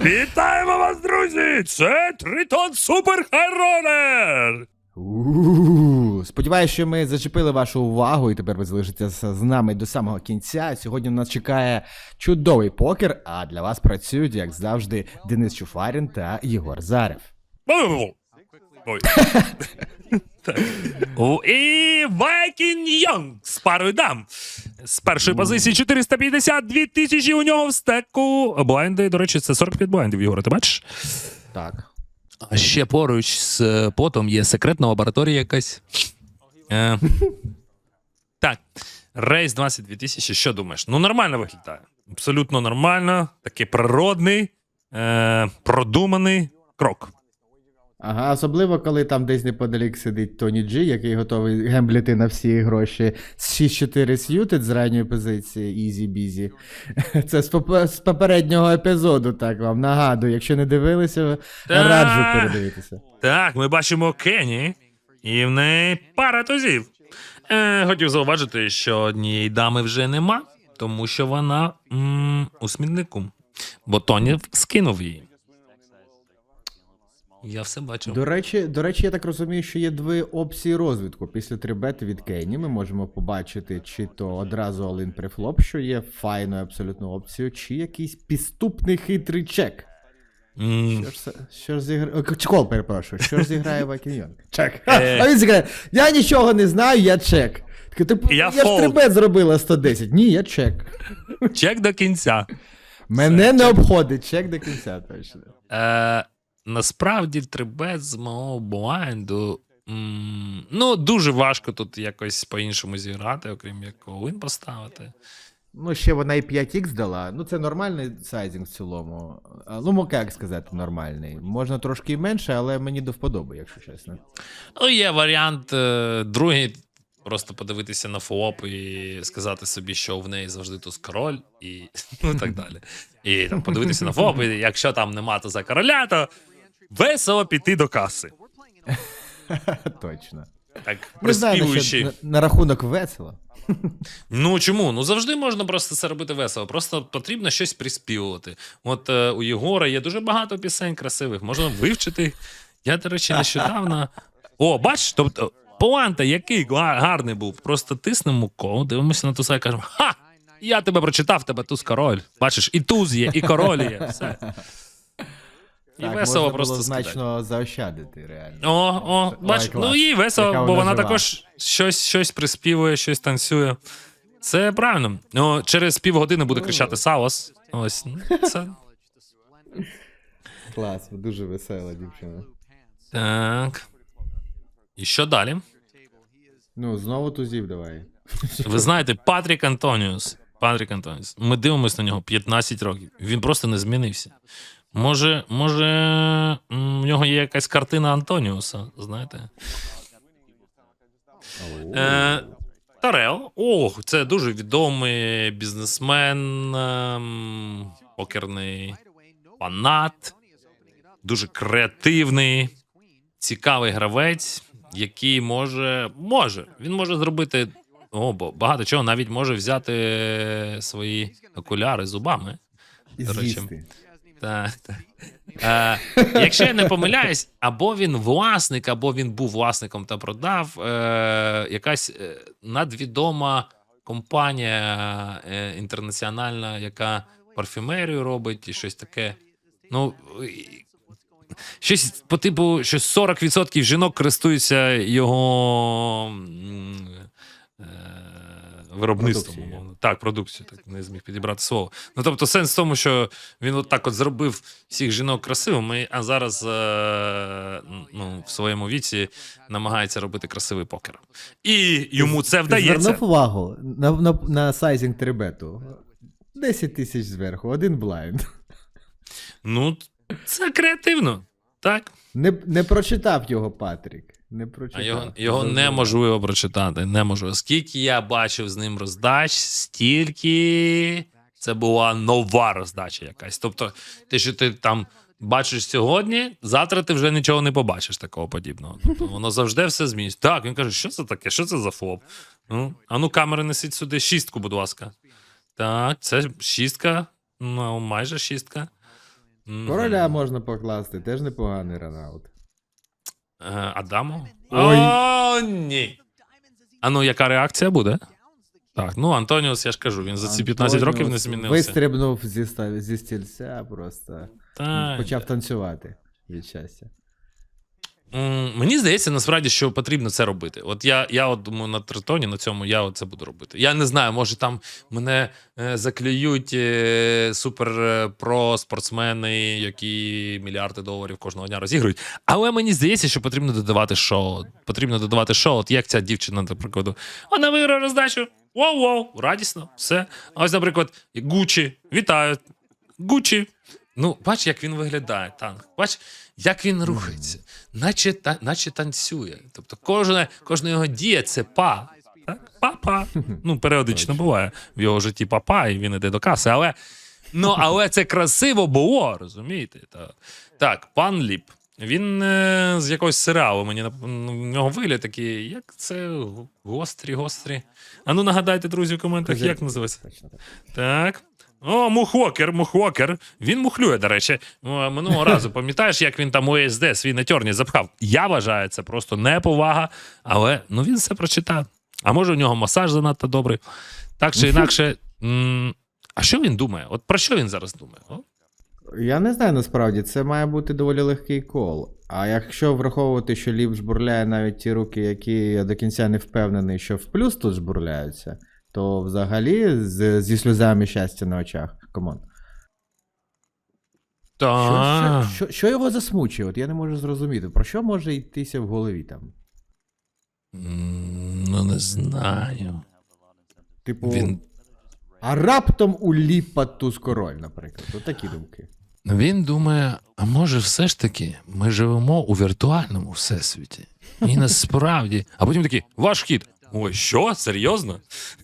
Вітаємо вас, друзі! Це Тритон Суперхайронер! У-у-у. Сподіваюсь, що ми зачепили вашу увагу, і тепер ви залишитеся з нами до самого кінця. Сьогодні нас чекає чудовий покер, а для вас працюють, як завжди, Денис Чуфарін та Єгор Зарев. Так. О, І Вайкін Йонг з парою дам. З першої позиції 452 тисячі у нього в стеку. Блайнди, до речі, це 45 блайндів, Єгора, ти бачиш? Так. А ще поруч з е, потом є секретна лабораторія якась. Е, так. Рейс 22 тисячі. Що думаєш? Ну, нормально виглядає. Абсолютно нормально. Такий природний, е, продуманий крок. Ага, особливо, коли там десь неподалік сидить Тоні Джі, який готовий гембліти на всі гроші з 6-4 сьютед з ранньої позиції, ізі-бізі. Це з, поп- з попереднього епізоду, так вам нагадую. Якщо не дивилися, Та. раджу передивитися. Так, ми бачимо Кенні, і в неї пара тузів. Е, хотів зауважити, що однієї дами вже нема, тому що вона м, у смітнику. Бо Тоні скинув її. Я все бачив. До речі, до речі, я так розумію, що є дві опції розвитку. Після трибети від Кейні ми можемо побачити, чи то одразу All-in префлоп, що є файною абсолютно опцією, чи якийсь підступний хитрий чек. М, Що ж, що ж зіграє. Чекол, перепрошую, що ж зіграє Вакіньйон? Чек. Е. А він зіграє. Я нічого не знаю, я чек. Ти, Я я, ж трибет зробила 110. Ні, я чек. Чек до кінця. Мене не обходить, чек до кінця точно. Е, насправді, трибет з мого блайнду. ну, дуже важко тут якось по-іншому зіграти, окрім як він поставити. Ну, ще вона і 5х дала. Ну, це нормальний сайзинг в цілому. Ну, як сказати, нормальний. Можна трошки і менше, але мені до вподоби, якщо чесно. Ну, є варіант е, другий. Просто подивитися на ФОП і сказати собі, що в неї завжди туз король, і ну так далі. І там подивитися на ФОП, і якщо там нема туза короля, то весело піти до каси. Точно. Так, Не знаю, приспівуючи. на, на рахунок весело. Ну чому? Ну завжди можна просто це робити весело. Просто потрібно щось приспівувати. От е, у Єгора є дуже багато пісень красивих, можна вивчити. Я, до речі, нещодавно. О, бачиш, тобто. Пуанта, який га- гарний був. Просто тиснемо коло, дивимося на туса і кажемо: Ха! Я тебе прочитав, тебе туз король. Бачиш, і туз є, і король є. Все. І так, весело можна просто було скидати. значно заощадити, реально. О, о, бач, клас. ну їй весело, Яка бо вона вона жива. також щось, щось приспівує, щось танцює. Це правильно. Ну, через півгодини буде кричати Саус. Ось ну, це. Клас, дуже весела дівчина. Так. І що далі? Ну, знову тузів давай. Ви знаєте, Патрік Антоніус. Патрік Антоніус. Ми дивимося на нього 15 років. Він просто не змінився. Може, може, в нього є якась картина Антоніуса, знаєте? Е, Тарел. Ох, це дуже відомий бізнесмен, ем, покерний фанат, дуже креативний, цікавий гравець, який може. Може, він може зробити о, бо багато чого, навіть може взяти свої окуляри зубами. До речі. Так, так. Е, якщо я не помиляюсь, або він власник, або він був власником та продав е, якась е, надвідома компанія е, інтернаціональна, яка парфюмерію робить і щось таке. Ну, щось по типу, що 40% жінок користуються його е, виробництвом. Умовно. Так, продукцію, так не зміг підібрати слово. Ну тобто, сенс в тому, що він от так от зробив всіх жінок красивими, а зараз е, ну, в своєму віці намагається робити красивий покер. І йому це вдається. звернув увагу на, на, на сайзинг трибету. 10 тисяч зверху, один блайнд. Ну, це креативно. Так. Не, не прочитав його Патрік. Не прочитав. А його, його неможливо прочитати. Неможливо. Скільки я бачив з ним роздач, стільки це була нова роздача якась. Тобто, те, що ти там бачиш сьогодні, завтра ти вже нічого не побачиш такого подібного. Тобто, воно завжди все змінюється. Так, він каже, що це таке? Що це за фоп? Ну, а ну, камери несіть сюди. Шістку, будь ласка. Так, це шістка. Ну, майже шістка. Короля можна покласти, теж непоганий ранаут. Е, Адамо? Ой. О, ні. А ну, яка реакція буде? Так, ну Антоніус, я ж кажу, він за ці 15 років не змінився. Вистрибнув зі, ста- зі стільця, просто Та, почав танцювати від щастя. Мені здається, насправді, що потрібно це робити. От я, я от думаю, на тритоні на цьому я це буду робити. Я не знаю, може там мене е, заклюють е, супер е, спортсмени, які мільярди доларів кожного дня розігрують. Але мені здається, що потрібно додавати шоу. Потрібно додавати шоу. От як ця дівчина, наприклад, вона виграє роздачу. Воу-воу, радісно, все. А ось, наприклад, Гучі, вітаю. Гучі. Ну, бач, як він виглядає, танк. Бач, як він рухається, наче, та, наче танцює. Тобто кожна, кожна його дія це па. Так? Па-па. Ну, періодично буває в його житті папа, і він іде до каси, але. Ну, але це красиво було, розумієте? Так, пан Ліп. Він е, з якогось серіалу мені в нього вигляд такий, як це гострі, гострі. А ну нагадайте, друзі, в коментах, як називається. Так. О, мухвокер, мухвокер. Він мухлює, до речі. Минулого разу пам'ятаєш, як він там ОСД свій на тьорні запхав. Я вважаю, це просто неповага, але ну він все прочитав. А може, у нього масаж занадто добрий. Так чи інакше. А що він думає? От про що він зараз думає? О? Я не знаю насправді, це має бути доволі легкий кол. А якщо враховувати, що ліп жбурляє навіть ті руки, які я до кінця не впевнений, що в плюс тут жбурляються, то взагалі з, зі сльозами щастя на очах. Комон. Що, що, що, що його засмучує? От я не можу зрозуміти. Про що може йтися в голові там? М, Ну, не знаю. Типу, Він, а раптом у ліпа туз король, наприклад. От такі думки. він думає: а може, все ж таки, ми живемо у віртуальному всесвіті. І насправді. А потім такий, ваш хід. Ой, що? Серйозно?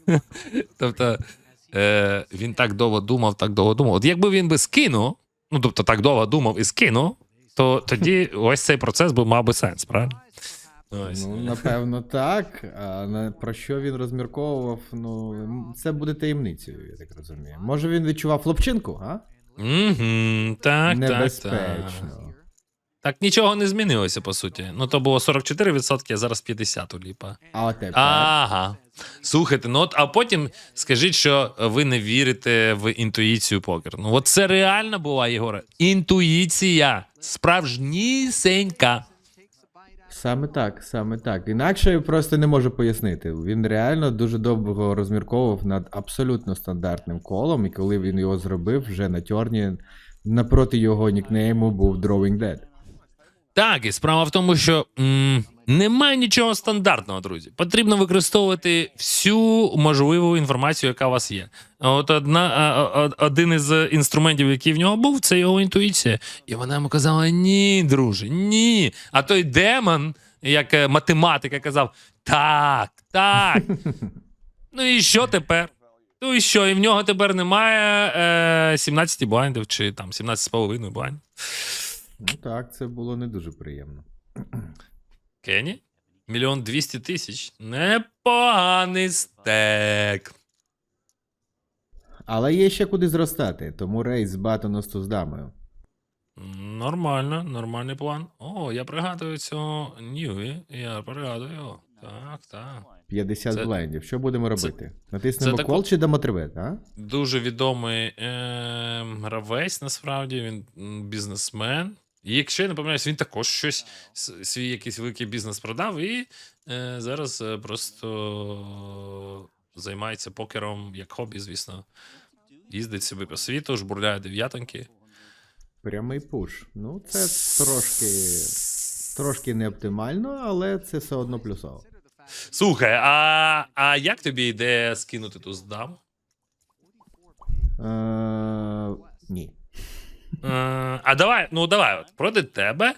тобто, е, він так довго думав, так довго думав. От якби він би скинув, ну тобто так довго думав і скинув, то тоді ось цей процес би мав би сенс, правильно? Ось. Ну, напевно, так. А на, про що він розмірковував? Ну, це буде таємницею, я так розумію. Може він відчував хлопчинку, а? Угу, так, так, так. Так нічого не змінилося, по суті. Ну, то було 44%, а зараз 50 у ліпа. А тепер. Ага. Слухайте, ну от, а потім скажіть, що ви не вірите в інтуїцію покер. Ну, от це реально була, Єгоре. Інтуїція. Справжнісенька. Саме так, саме так. Інакше просто не можу пояснити. Він реально дуже довго розмірковував над абсолютно стандартним колом, і коли він його зробив, вже на тьорні напроти його нікнейму був Drawing Dead. Так, і справа в тому, що м, немає нічого стандартного, друзі. Потрібно використовувати всю можливу інформацію, яка у вас є. От одна, а, а, один із інструментів, який в нього був, це його інтуїція. І вона йому казала: ні, друже, ні. А той демон, як е, математика, казав: так, так. ну і що тепер? Ну і що? І в нього тепер немає е, 17 блайндів чи там 17,5 блайндів. Ну так, це було не дуже приємно. Кенні? Мільйон двісті тисяч. Непоганий стек. Але є ще куди зростати, тому рейс з батону з туздамою. Нормально, нормальний план. О, я пригадую цього Ньюі. Я пригадую його. Так, так. 50 Це- блайндів. Що будемо робити? Натиснемо це так кол чи дамо трибет, а? Дуже відомий е, гравець, насправді, він м, бізнесмен. І якщо я не помиляюсь, він також щось свій якийсь великий бізнес продав і е, зараз е, просто займається покером як хобі, звісно. Їздить собі по світу, жбурляє дев'ятоньки. Прямий пуш. Ну, це трошки. Трошки не оптимально, але це все одно плюсово. Слухай, а, а як тобі ідея скинути ту здам? Е, ні. Е, а давай, ну давай, от, проти тебе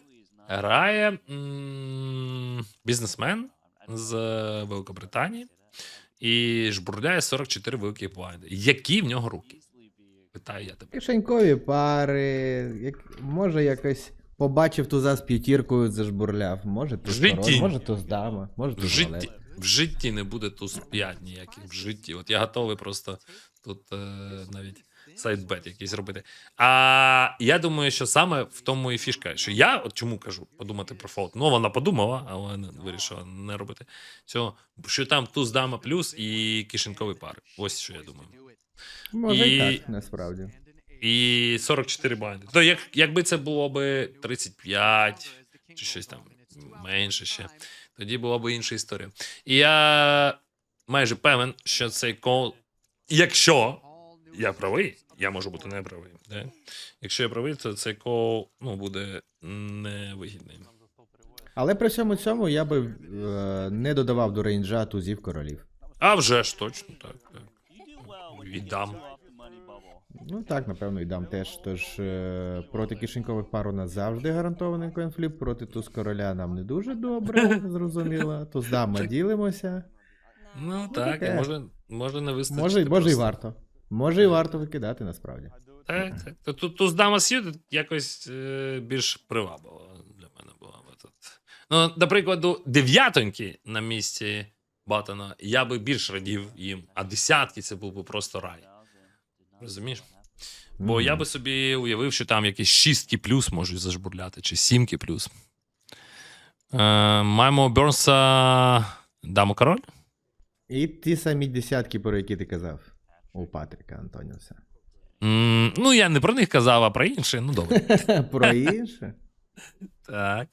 грає м, бізнесмен з Великобританії і жбурляє 44 великі блайнди. Які в нього руки? Питаю я тебе. Кишенькові пари. Як... Може якось побачив туза з п'ятіркою, зажбурляв. Може туз житті. король, може туз дама, може В туз житті, валет. В житті не буде туз 5 ніяких в житті. От я готовий просто тут е, навіть сайт-бет якийсь робити. А я думаю, що саме в тому і фішка, що я от чому кажу подумати про фолд. Ну, вона подумала, але не вирішила не робити цього. Що там туз дама плюс і кишенькові пари. Ось що я думаю. Може і, І- так, насправді. І 44 банди. То як, якби це було би 35 чи щось там менше ще, тоді була б інша історія. І я майже певен, що цей кол, якщо я правий, я можу бути не правий. Да? Якщо я правий, то цей кол ну, буде невигідний. Але при всьому цьому я би е, не додавав до рейнджа тузів королів. А вже ж точно так. так. Віддам. Ну так, напевно, і дам теж. Тож е, проти кишенькових пар у нас завжди гарантований конфлікт, проти туз короля нам не дуже добре, зрозуміло. Туз дама ділимося. Ну так, і може, може не вистачити. Може, може і просто. варто. Може і варто викидати насправді. Так, так. То тут туз дама с'юд якось е, більш привабливо для мене була. би Тут. Ну, до прикладу, дев'ятоньки на місці Батона, я би більш радів їм, а десятки це був би просто рай. Розумієш? Бо я би собі уявив, що там якісь шістки плюс можуть зажбурляти, чи сімки плюс. Е, маємо Бернса даму король. І ті самі десятки, про які ти казав у Патріка Антоніуса. М, ну, я не про них казав, а про інші. Ну, добре. Про інше. Так.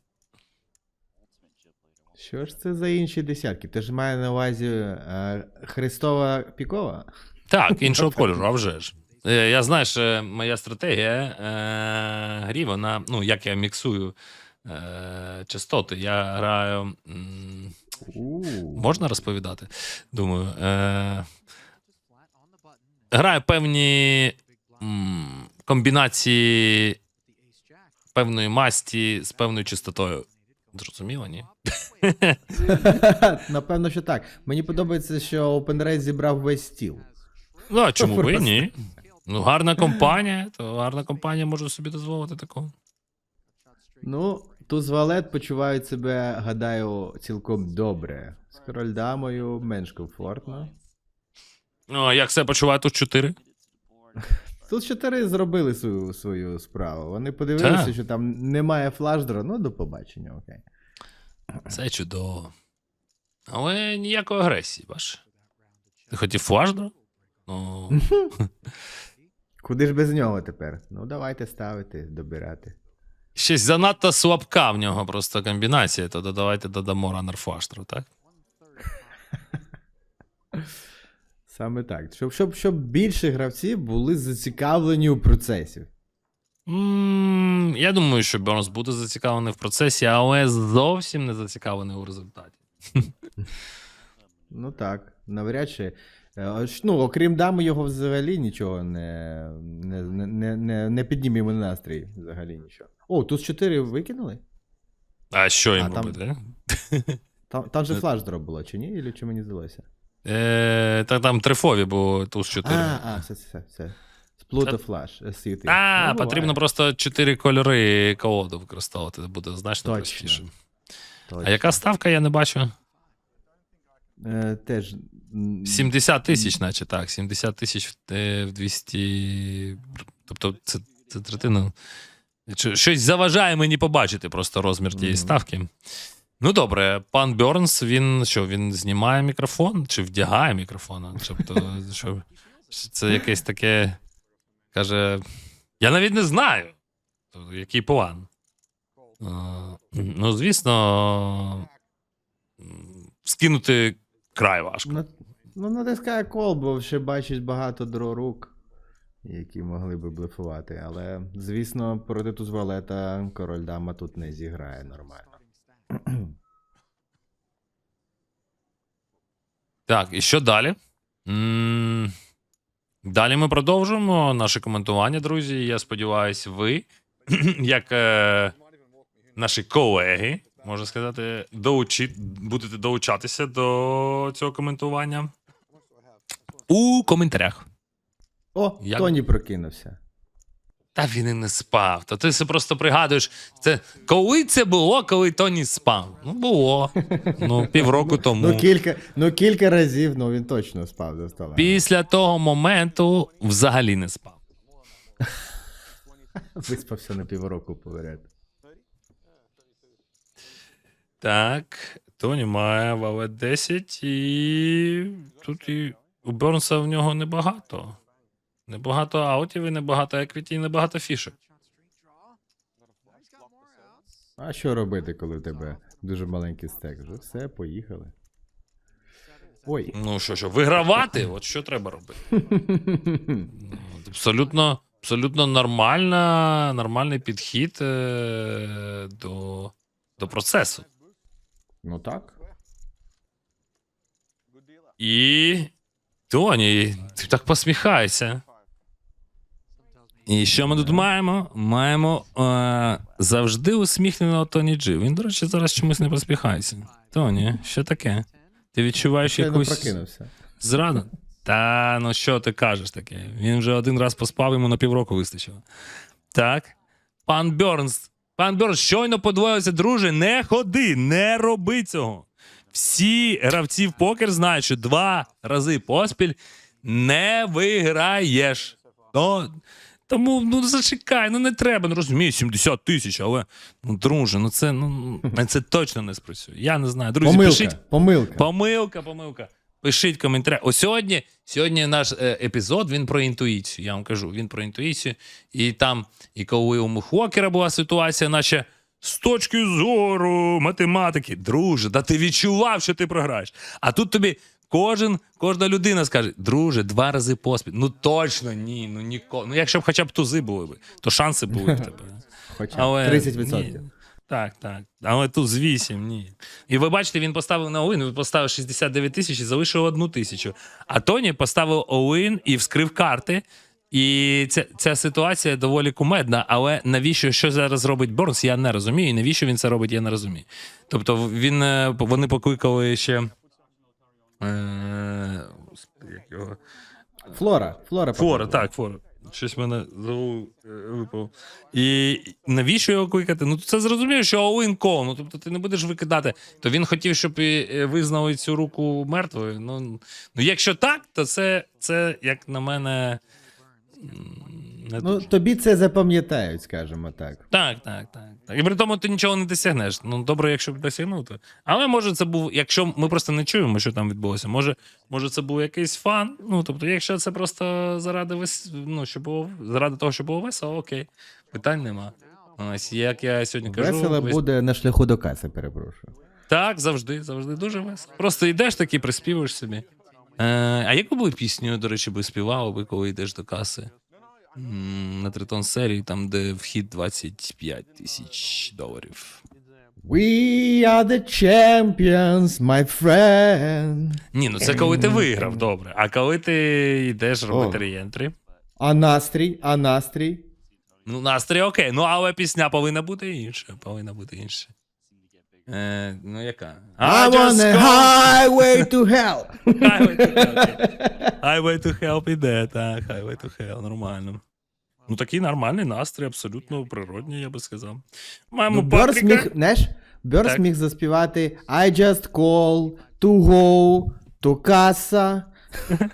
Що ж це за інші десятки? Ти ж має на увазі е, Христова Пікова? Так, іншого кольору, а вже ж. Е, Я знаєш, е, моя стратегія е, грі, вона, ну, як я міксую е, частоти, я граю. м, можна розповідати? Думаю. Е, граю певні м, комбінації певної масті з певною частотою. Зрозуміло, ні? Напевно, що так. Мені подобається, що OpenRace зібрав весь стіл. Ну, а чому би ні? Ну, гарна компанія, то гарна компанія може собі дозволити такого. Ну, туз Валет почувають себе, гадаю, цілком добре. З король дамою менш комфортно. Ну, як себе почуває тут 4? Тут чотири зробили свою, свою справу. Вони подивилися, Так. що там немає флаждро. Ну, до побачення, окей. Це чудово. Але ніякої агресії, бач. Ти хотів флаждро? Ну, Куди ж без нього тепер? Ну, давайте ставити, добирати. щось занадто слабка в нього просто комбінація, то давайте додамо ранер флаждру, так? Саме так. Щоб, щоб, щоб більше гравців були зацікавлені у процесі. м я думаю, що Бернс буде зацікавлений в процесі, але зовсім не зацікавлений у результаті. Ну так, навряд чи. Е, Ну, окрім дами, його взагалі нічого не, не, не, не, не, не підніме йому настрій. Взагалі нічого. О, тут 4 викинули? А що їм А, там- робити? Там, там же флаш дроп було, чи ні? Ілі чи мені здалося? Е, та там трифові, бо туз 4. А, а, все, все, все. Сплута Це- флаш, е. А, Ну, потрібно просто 4 кольори колоду використовувати, буде значно Точно. простіше. Точно. А яка ставка, я не бачу? Е, теж. 70 тисяч, наче так. 70 тисяч в, е, 200. Тобто, це, це третина. Щось заважає мені побачити просто розмір тієї ставки. Ну добре, пан Бьорнс, він що, він знімає мікрофон чи вдягає мікрофон? Тобто, що, це якесь таке. Каже. Я навіть не знаю, який план. Ну, звісно, скинути край важко. на- Ну, натискає кол, бо ще бачить багато дро рук, які могли би блефувати. Але, звісно, проти тузвалета король дама тут не зіграє нормально. Так, і що далі? м Далі ми продовжуємо наше коментування, друзі. Я сподіваюся, ви, як е, наші колеги, можна сказати, доучи... будете долучатися до цього коментування у коментарях. О, Як- Тоні прокинувся. Та він і не спав. То ти си просто пригадуєш, це коли це було, коли Тоні спав? Ну, було. Ну, півроку тому. Ну, кілька, ну, кілька разів, ну він точно спав за столом. Після того моменту взагалі не спав. Виспався на півроку поверед. Так, Тоні має валет 10 і тут і у Бернса в нього небагато. Небагато аутів і небагато еквіті, і небагато фішок. А що робити, коли в тебе дуже маленький стек? Вже все, поїхали. Ой. Ну що, що, вигравати? От що треба робити? Абсолютно, абсолютно нормальна, нормальний підхід е, до, до процесу. Ну так. І Тоні, ти так посміхаєшся. І що ми тут маємо? Маємо е, завжди усміхненого Тоні Джи. Він, до речі, зараз чомусь не посміхається. Тоні, що таке? Ти відчуваєш якусь прокинувся. зраду? Та ну що ти кажеш таке? Він вже один раз поспав, йому на півроку вистачило. Так. Пан Бьорнс. Пан Бьорнс, щойно подвоївся, друже, не ходи, не роби цього. Всі гравці в покер знають, що два рази поспіль не виграєш. Ну, тому ну зачекай, ну не треба, ну розумію, 70 тисяч, але ну, друже, ну це ну це точно не спрацює. Я не знаю. Друзі, Помилка, пишіть. помилка. Помилка, помилка. Пишіть коментарі. О, сьогодні, сьогодні наш е, епізод він про інтуїцію. Я вам кажу, він про інтуїцію. І там, і коли у Мухвокера була ситуація, наче з точки зору математики, друже, да ти відчував, що ти програєш. А тут тобі кожен, кожна людина скаже: друже, два рази поспіль. Ну точно ні, ну ніколи. Ну, якщо б хоча б тузи були б, то шанси були в тебе. Хоча Але 30%. ні. Так, так. Але тут з 8, ні. І ви бачите, він поставив на Оуін, він поставив 69 тисяч і залишив одну тисячу. А Тоні поставив Оуін і вскрив карти. І ця, ця ситуація доволі кумедна, але навіщо що зараз робить Борнс, я не розумію. І навіщо він це робить, я не розумію. Тобто він, е, вони покликали ще. Е, як його? Флора, флора. Фора, так, фора. Щось мене е, випав. І навіщо його кликати? Ну це зрозуміло, що all-in call, ну тобто ти не будеш викидати. То він хотів, щоб і е, визнали цю руку мертвою. Ну, ну якщо так, то це, це як на мене. м, Ну, дуже. тобі це запам'ятають, скажімо так. Так, так, так, так. І при тому ти нічого не досягнеш. Ну, добре, якщо б досягнув, то. Але може це був, якщо ми просто не чуємо, що там відбулося, може, може це був якийсь фан. Ну, тобто, якщо це просто заради вес... ну, щоб було, заради того, що було весело, окей. Питань нема. Ось, як я сьогодні кажу, Весело весь- буде на шляху до каси, перепрошую. так, завжди, завжди дуже весело. Просто йдеш такий, приспівуєш собі. Е, а яку би пісню, до речі, би співав би, коли йдеш до каси? На тритон серії, там, де вхід 25 тисяч доларів. We are the champions, my friend. Ні, ну це коли ти виграв, добре. А коли ти йдеш робити О. реєнтрі? А настрій, а настрій. Ну, настрій окей. Ну, але пісня повинна бути інша. Повинна бути інша. Е, ну, яка? I want a highway to hell. Highway to Hell. Highway to Hell іде, так, Highway to Hell, нормально. Ну, такий нормальний настрій, абсолютно природній, я би сказав. Маємо Ну, Патріка. міг, знаєш, Так. міг заспівати I just call to go to casa.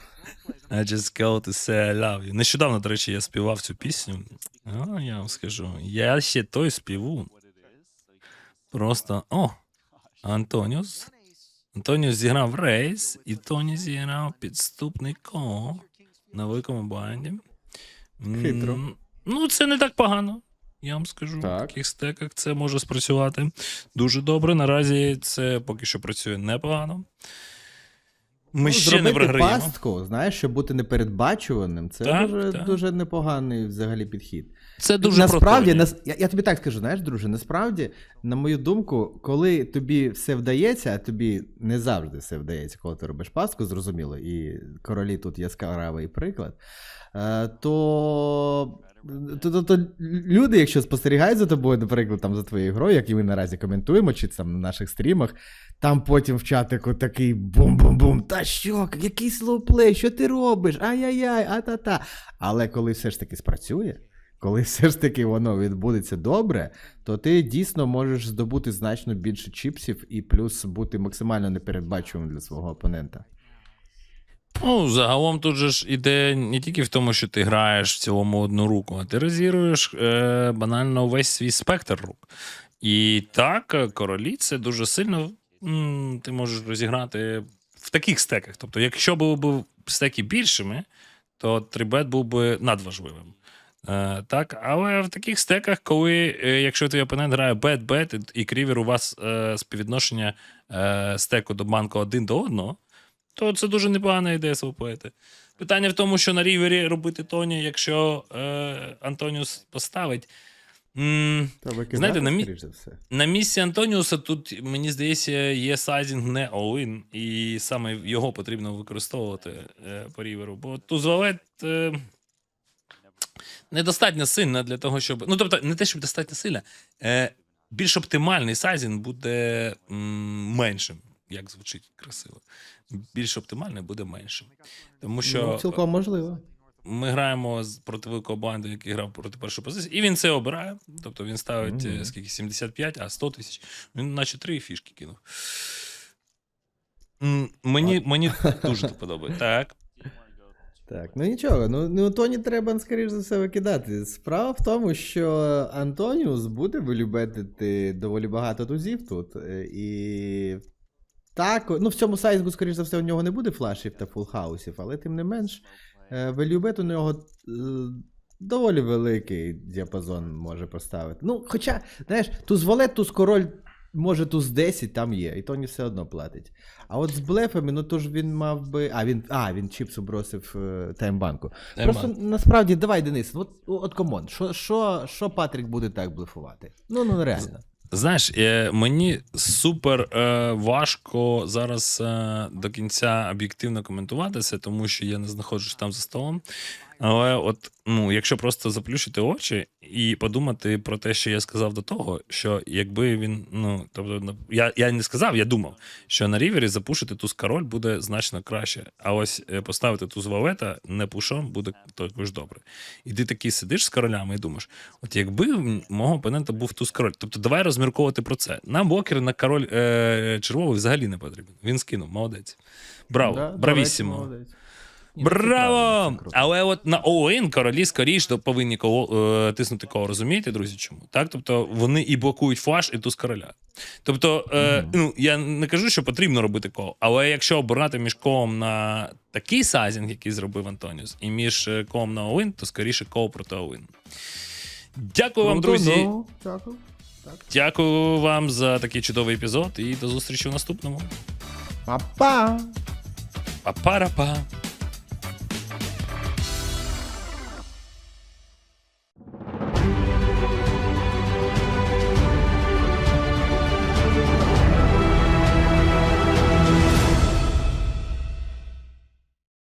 I just go to say I love you. Нещодавно, до речі, я співав цю пісню. А, я вам скажу. Я ще той співун. Просто. О! Антоніус. Антоніус зіграв рейс, і Тоні зіграв підступний ко на великому банді. Хитро. Ну, це не так погано. Я вам скажу. В Так. таких стеках це може спрацювати дуже добре. Наразі це поки що працює непогано. Ми Ну, ще не програємо. пастку, знаєш, щоб бути непередбачуваним, це Так, дуже, так. дуже непоганий взагалі підхід. Це дуже насправді, нас, я, я тобі так скажу, знаєш, друже, насправді, на мою думку, коли тобі все вдається, а тобі не завжди все вдається, коли ти робиш пастку, зрозуміло, і королі тут яскравий приклад, е, то, то, то, то люди, якщо спостерігають за тобою, наприклад, там за твоєю грою, як і ми наразі коментуємо, чи там на наших стрімах, там потім в чатику такий бум-бум-бум, та що, який слоуплей, що ти робиш? Ай-яй-яй, а-та-та. Але коли все ж таки спрацює, коли все ж таки воно відбудеться добре, то ти дійсно можеш здобути значно більше чіпсів і плюс бути максимально непередбачуваним для свого опонента. Ну, загалом тут же ж іде не тільки в тому, що ти граєш в цілому одну руку, а ти розігруєш е, банально весь свій спектр рук. І так, е, королі це дуже сильно м, ти можеш розіграти в таких стеках. Тобто, якщо були б стеки більшими, то трибет був би надважливим. Е, так, але в таких стеках, коли е, якщо твій опонент грає бет-бет, і, крівер у вас е, співвідношення е, стеку до банку один до одного, то це дуже непогана ідея свопити. Питання в тому, що на рівері робити Тоні, якщо е, Антоніус поставить. М, Знаєте, на мі- на місці Антоніуса тут, мені здається, є сайзінг не all-in, і саме його потрібно використовувати е, по ріверу. Бо Тузвалет е, недостатньо сильна для того, щоб. Ну, тобто, не те, щоб достатньо сильна, е, більш оптимальний сайзінг буде меншим, як звучить красиво. Більш оптимальний буде меншим. Тому що Ну, цілком можливо. ми граємо проти великого банду, який грав проти першої позиції, і він це обирає. Тобто він ставить Мгм. е, скільки 75, а 100 тисяч. Він наче три фішки кинув. Мені, мені дуже подобається. Так. Так, ну нічого, ну, ну Тоні треба, скоріш за все, викидати. Справа в тому, що Антоніус буде вилюбетити доволі багато тузів тут. е, І так, ну в цьому сайзингу, скоріш за все, у нього не буде флашів та фулхаусів, але тим не менш, е, велюбет у нього е, доволі великий діапазон може поставити. Ну, хоча, знаєш, туз валет, туз король, може туз 10 там є, і Тоні все одно платить. А от з блефами, ну то ж він мав би. А, він, а, він чіпс бросив е, таймбанку. Просто насправді, давай, Денис, от, от комон, що, що, що Патрік буде так блефувати? Ну, ну реально. Знаєш, е, мені супер е, важко зараз до кінця об'єктивно коментувати це, тому що я не знаходжусь там за столом. Але от, ну, якщо просто заплющити очі і подумати про те, що я сказав до того, що якби він, ну, тобто, я, я не сказав, я думав, що на рівері запушити туз король буде значно краще. А ось е, поставити туз валета не пушом буде також добре. І ти такий сидиш з королями і думаєш, от якби мого опонента був туз король, тобто давай розмірковувати про це. Нам блокер на король е, червовий взагалі не потрібен. Він скинув, молодець. Браво, Да, бравісімо. давайте, молодець. Браво! Але от на all королі скоріш повинні коло, е, тиснути кого, розумієте, друзі? Чому? Так? Тобто вони і блокують флаш, і туз короля. Тобто, е, ну я не кажу, що потрібно робити кол, але якщо обирати між колом на такий сайзінг, який зробив Антоніус, і між е, колом на all то скоріше кол проти all Дякую вам, друзі. ну, дякую. Так. Дякую вам за такий чудовий епізод і до зустрічі в наступному. Па-па! Па-па-ра-па.